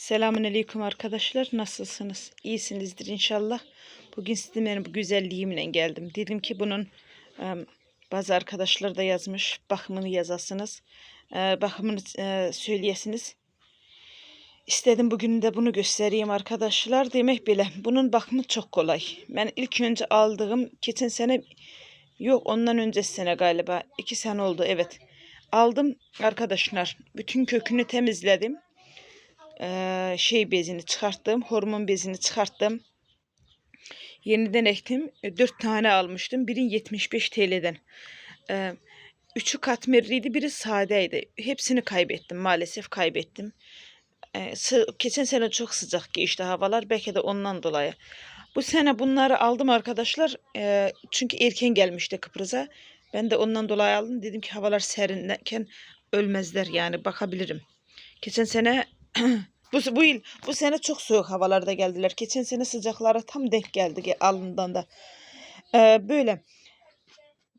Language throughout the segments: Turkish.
Selamünaleyküm arkadaşlar. Nasılsınız? İyisinizdir inşallah. Bugün benim bu güzelliğimle geldim. Dedim ki bunun bazı arkadaşlar da yazmış. Bakımını yazasınız. Bakımını söyleyesiniz. İstedim bugün de bunu göstereyim arkadaşlar. Demek bile bunun bakımı çok kolay. Ben ilk önce aldığım geçen sene yok ondan öncesi sene galiba. iki sene oldu evet. Aldım arkadaşlar. Bütün kökünü temizledim şey bezini çıkarttım. Hormon bezini çıkarttım. Yeniden ektim. E, Dört tane almıştım. Biri 75 TL'den. Üçü katmerliydi, biri sadeydi. Hepsini kaybettim. Maalesef kaybettim. Sı- geçen sene çok sıcak geçti havalar. Belki de ondan dolayı. Bu sene bunları aldım arkadaşlar. Eee, çünkü erken gelmişti Kıbrıs'a. Ben de ondan dolayı aldım. Dedim ki havalar serinlerken ölmezler yani bakabilirim. Geçen sene bu, bu yıl bu sene çok soğuk havalarda geldiler. Geçen sene sıcaklara tam denk geldi ge- alından da. Ee, böyle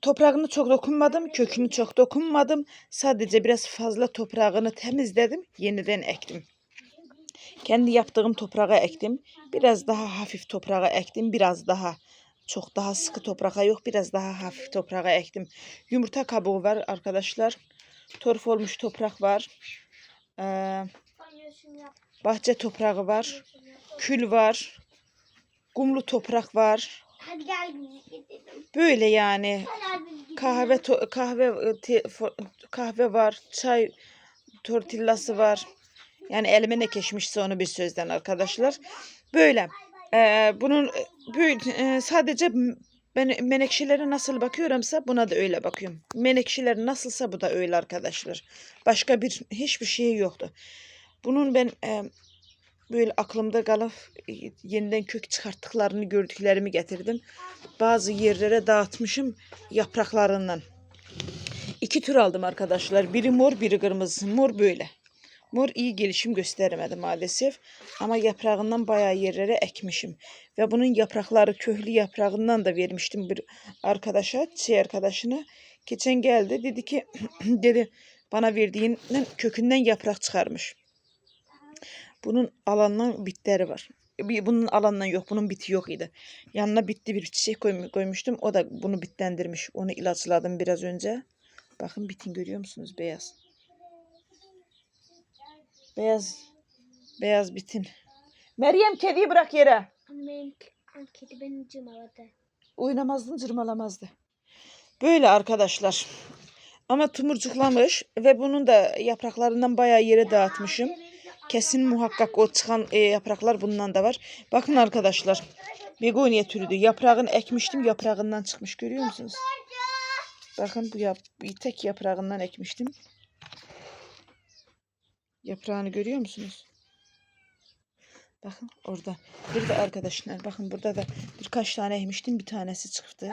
toprağını çok dokunmadım, kökünü çok dokunmadım. Sadece biraz fazla toprağını temizledim, yeniden ektim. Kendi yaptığım toprağa ektim. Biraz daha hafif toprağa ektim. Biraz daha çok daha sıkı toprağa yok. Biraz daha hafif toprağa ektim. Yumurta kabuğu var arkadaşlar. Torf olmuş toprak var. Ee, bahçe toprağı var. Kül var. Kumlu toprak var. Böyle yani kahve kahve e, kahve var, çay tortillası var. Yani elime ne geçmişse onu bir sözden arkadaşlar. Böyle. Ee, bunun böyle e, sadece ben menekşelere nasıl bakıyorumsa buna da öyle bakıyorum. Menekşeler nasılsa bu da öyle arkadaşlar. Başka bir hiçbir şey yoktu. Bunun ben e, böyle aklımda kalıp e, yeniden kök çıkarttıklarını gördüklerimi getirdim. Bazı yerlere dağıtmışım yapraklarından. İki tür aldım arkadaşlar. Biri mor, biri kırmızı. Mor böyle. Mor iyi gelişim göstermedi maalesef. Ama yaprağından bayağı yerlere ekmişim. Ve bunun yaprakları köhlü yaprağından da vermiştim bir arkadaşa, şey arkadaşına. Geçen geldi dedi ki dedi bana verdiğinden kökünden yaprak çıkarmış. Bunun alandan bitleri var. Bir- Bunun alandan yok. Bunun biti yok idi. Yanına bitti bir çiçek koymu- koymuştum. O da bunu bitlendirmiş. Onu ilaçladım biraz önce. Bakın bitin görüyor musunuz? Beyaz. Beyaz. Beyaz bitin. Meryem kediyi bırak yere. Benim kedi beni cımaladı. Oynamazdın cırmalamazdı. Böyle arkadaşlar. Ama tumurcuklamış ve bunun da yapraklarından bayağı yere dağıtmışım. Kesin muhakkak o çıkan e, yapraklar bundan da var. Bakın arkadaşlar. Begonya türüdür. Yaprağını ekmiştim. Yaprağından çıkmış. Görüyor musunuz? Bakın bu yap bir tek yaprağından ekmiştim. Yaprağını görüyor musunuz? Bakın orada. Burada arkadaşlar. Bakın burada da birkaç tane ekmiştim. Bir tanesi çıktı.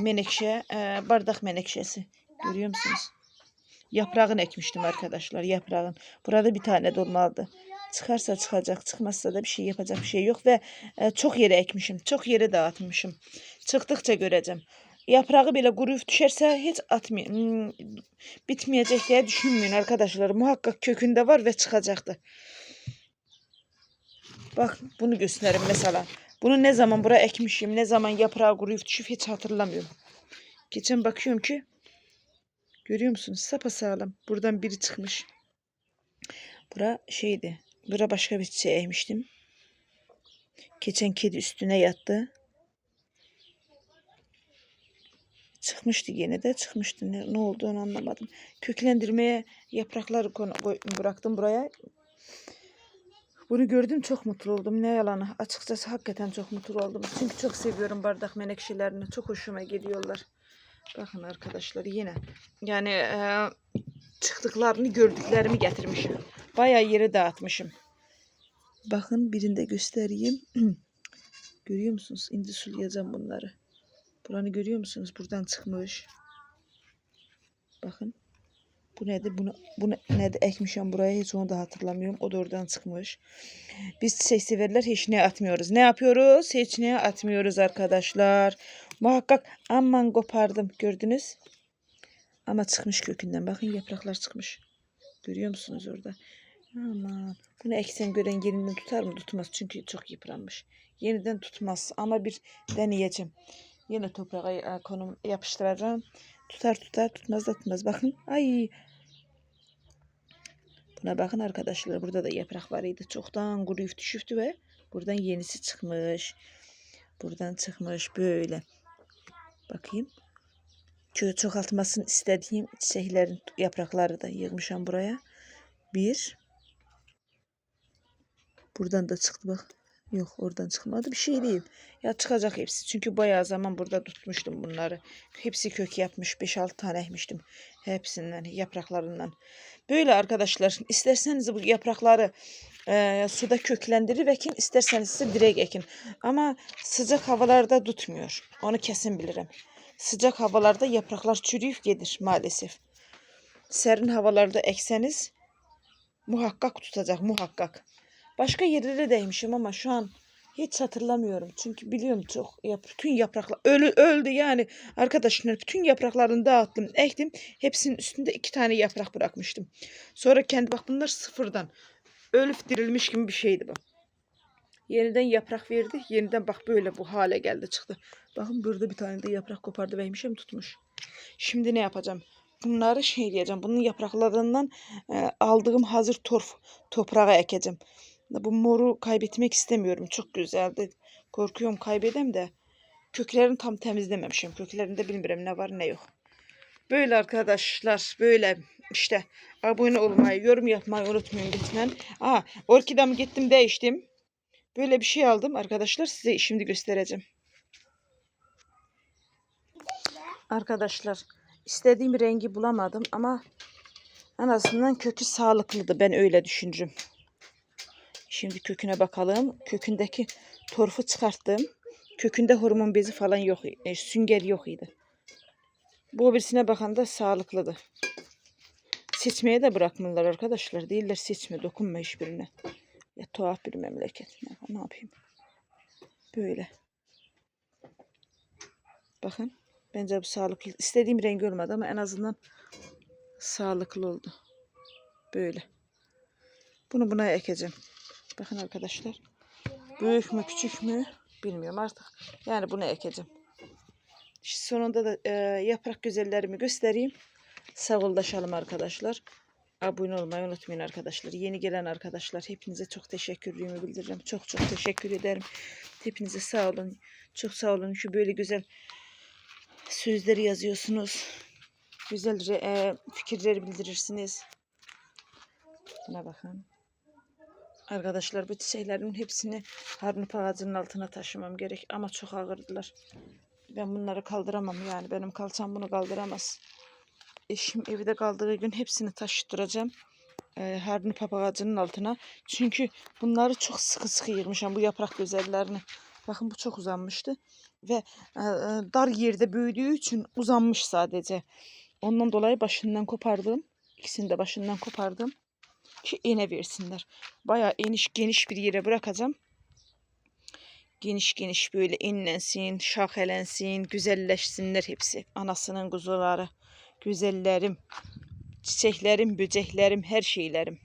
Menekşe. e, bardak menekşesi. Görüyor musunuz? Yaprağını ekmiştim arkadaşlar. Yaprağın. Burada bir tane dolmadı. Çıkarsa çıkacak. Çıkmazsa da bir şey yapacak bir şey yok. Ve e, çok yere ekmişim. Çok yere dağıtmışım. Çıktıkça göreceğim. Yaprağı bile kuruyup düşerse hiç atmıyor. hmm, bitmeyecek diye düşünmeyin arkadaşlar. Muhakkak kökünde var ve çıkacaktı. Bak bunu göstereyim mesela. Bunu ne zaman buraya ekmişim, ne zaman yaprağı kuruyup düşüp hiç hatırlamıyorum. Geçen bakıyorum ki görüyor musunuz? Sapasağlam. Buradan biri çıkmış. Bura şeydi. Bura başka bir şey ekmiştim. Geçen kedi üstüne yattı. Çıkmıştı yine de çıkmıştı. Ne, ne olduğunu anlamadım. Köklendirmeye yaprakları konu- bıraktım buraya. Bunu gördüm çok mutlu oldum. Ne yalanı. Açıkçası hakikaten çok mutlu oldum. Çünkü çok seviyorum bardak menekşelerini. Çok hoşuma gidiyorlar. Bakın arkadaşlar yine. Yani eee, çıktıklarını gördüklerimi getirmişim. Bayağı yere dağıtmışım. Bakın birinde göstereyim. görüyor musunuz? İndi sulayacağım bunları. Buranı görüyor musunuz? Buradan çıkmış. Bakın. Bu nedir? Bunu, bunu nedir? Ekmişim buraya. Hiç onu da hatırlamıyorum. O da oradan çıkmış. Biz çiçek severler hiç ne atmıyoruz. Ne yapıyoruz? Hiç ne atmıyoruz arkadaşlar. Muhakkak aman kopardım. Gördünüz. Ama çıkmış kökünden. Bakın yapraklar çıkmış. Görüyor musunuz orada? Aman. Bunu eksen gören yerinden tutar mı? Tutmaz. Çünkü çok yıpranmış. Yeniden tutmaz. Ama bir deneyeceğim. Yine toprağa e, konum yapıştıracağım. Tutar tutar tutmaz da tutmaz. Bakın. Ay. Buna bakın arkadaşlar. Burada da yaprak var idi. Çoktan kuruyup düşüftü ve buradan yenisi çıkmış. Buradan çıkmış böyle. Bakayım. Şöyle çoğaltmasını istediğim çiçeklerin yaprakları da yığmışam buraya. Bir. Buradan da çıktı bak. Yok oradan çıkmadı bir şey değil. Ya çıkacak hepsi. Çünkü bayağı zaman burada tutmuştum bunları. Hepsi kök yapmış. 5-6 tane ekmiştim. Hepsinden yapraklarından. Böyle arkadaşlar. isterseniz bu yaprakları e, suda köklendirir ekin. isterseniz ise direkt ekin. Ama sıcak havalarda tutmuyor. Onu kesin bilirim. Sıcak havalarda yapraklar çürüyüp gelir maalesef. Serin havalarda ekseniz muhakkak tutacak muhakkak. Başka yerlere değmişim ama şu an hiç hatırlamıyorum. Çünkü biliyorum çok ya bütün yapraklar ölü öldü yani arkadaşlar bütün yapraklarını dağıttım, ektim. Hepsinin üstünde iki tane yaprak bırakmıştım. Sonra kendi bak bunlar sıfırdan ölüp dirilmiş gibi bir şeydi bu. Yeniden yaprak verdi. Yeniden bak böyle bu hale geldi çıktı. Bakın burada bir tane de yaprak kopardı vermişim tutmuş. Şimdi ne yapacağım? Bunları şey diyeceğim. Bunun yapraklarından e, aldığım hazır torf toprağa ekeceğim. Bu moru kaybetmek istemiyorum. Çok güzeldi. Korkuyorum kaybedem de. Köklerini tam temizlememişim. Köklerinde bilmiyorum ne var ne yok. Böyle arkadaşlar böyle işte abone olmayı, yorum yapmayı unutmayın lütfen. Aa, orkidamı gittim değiştim. Böyle bir şey aldım arkadaşlar size şimdi göstereceğim. Arkadaşlar istediğim rengi bulamadım ama en azından kökü sağlıklıydı. Ben öyle düşünürüm. Şimdi köküne bakalım. Kökündeki torfu çıkarttım. Kökünde hormon bezi falan yok. E, sünger yok idi. Bu birisine bakan da sağlıklıdır. Seçmeye de bırakmıyorlar arkadaşlar. Değiller seçme, dokunma hiçbirine. Ya tuhaf bir memleket. Ne, ne yapayım? Böyle. Bakın. Bence bu sağlıklı. İstediğim rengi olmadı ama en azından sağlıklı oldu. Böyle. Bunu buna ekeceğim. Bakın arkadaşlar. Büyük mü küçük mü bilmiyorum artık. Yani bunu ekeceğim. Şimdi sonunda da e, yaprak güzellerimi göstereyim. Sağollaşalım arkadaşlar. Abone olmayı unutmayın arkadaşlar. Yeni gelen arkadaşlar hepinize çok teşekkürlüğümü bildiririm. Çok çok teşekkür ederim. Hepinize sağ olun. Çok sağ olun. Şu böyle güzel sözleri yazıyorsunuz. Güzel e, fikirleri bildirirsiniz. Buna bakın. Arkadaşlar bu çiçeklerin hepsini harnup ağacının altına taşımam gerek ama çok ağırdılar. Ben bunları kaldıramam yani benim kalçam bunu kaldıramaz. Eşim evde kaldığı gün hepsini taşıtıracağım. E, harnup ağacının altına. Çünkü bunları çok sıkı sıkı yırmışım bu yaprak güzellerini. Bakın bu çok uzanmıştı ve e, e, dar yerde büyüdüğü için uzanmış sadece. Ondan dolayı başından kopardım. İkisini de başından kopardım ki iğne versinler. Bayağı eniş geniş bir yere bırakacağım. Geniş geniş böyle inlensin, şahelensin, güzelleşsinler hepsi. Anasının kuzuları, güzellerim, çiçeklerim, böceklerim, her şeylerim.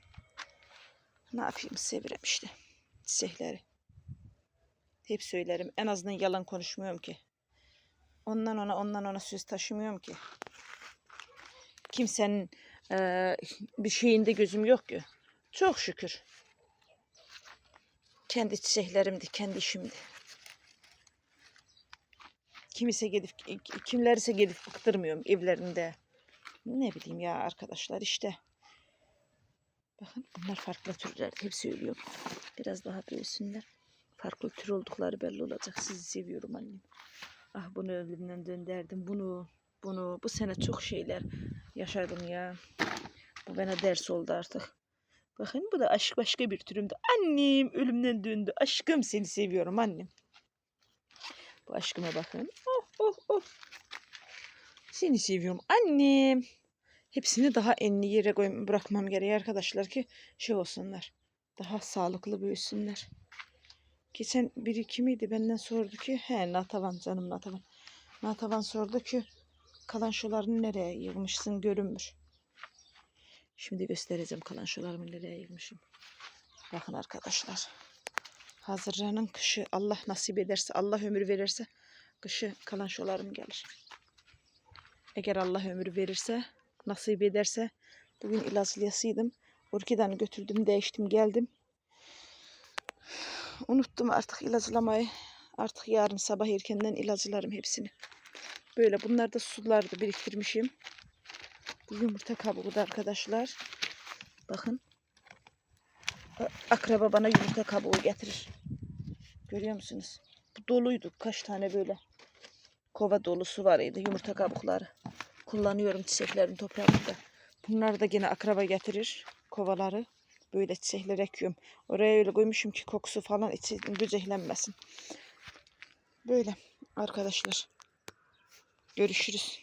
Ne yapayım sevirem işte çiçekleri. Hep söylerim. En azından yalan konuşmuyorum ki. Ondan ona ondan ona söz taşımıyorum ki. Kimsenin eee, bir şeyinde gözüm yok ki. Çok şükür. Kendi çiçeklerimdi, kendi işimdi. Kimise gidip, kimlerse gidip bıktırmıyorum evlerinde. Ne bileyim ya arkadaşlar işte. Bakın bunlar farklı türler. Hepsi ölüyor. Biraz daha büyüsünler. Farklı tür oldukları belli olacak. Sizi seviyorum annem. Ah bunu ölümden döndürdüm. Bunu, bunu. Bu sene çok şeyler yaşadım ya. Bu bana ders oldu artık. Bakın bu da aşk başka bir türümde. Annem ölümden döndü. Aşkım seni seviyorum annem. Bu aşkıma bakın. Oh oh oh. Seni seviyorum annem. Hepsini daha enli yere koy bırakmam gerekiyor arkadaşlar ki şey olsunlar. Daha sağlıklı büyüsünler. Geçen biri kimiydi benden sordu ki he Natavan canım Natavan. Natavan sordu ki kalan şularını nereye yığmışsın görünmür. Şimdi göstereceğim kalançolarımı nereye ayırmışım. Bakın arkadaşlar. Hazırlanın kışı Allah nasip ederse, Allah ömür verirse kışı kalançolarım gelir. Eğer Allah ömür verirse, nasip ederse bugün ilazlıyasıydım. Orkidanı götürdüm, değiştim, geldim. Unuttum artık ilacılamayı. Artık yarın sabah erkenden ilacılarım hepsini. Böyle bunlar da sularda biriktirmişim. Bu yumurta kabuğu da arkadaşlar. Bakın. Akraba bana yumurta kabuğu getirir. Görüyor musunuz? Bu doluydu. Kaç tane böyle kova dolusu var idi yumurta kabukları. Kullanıyorum çiçeklerin toprağında. Bunlar da gene akraba getirir kovaları. Böyle çiçekler ekiyorum. Oraya öyle koymuşum ki kokusu falan içi böceklenmesin. Böyle arkadaşlar. Görüşürüz.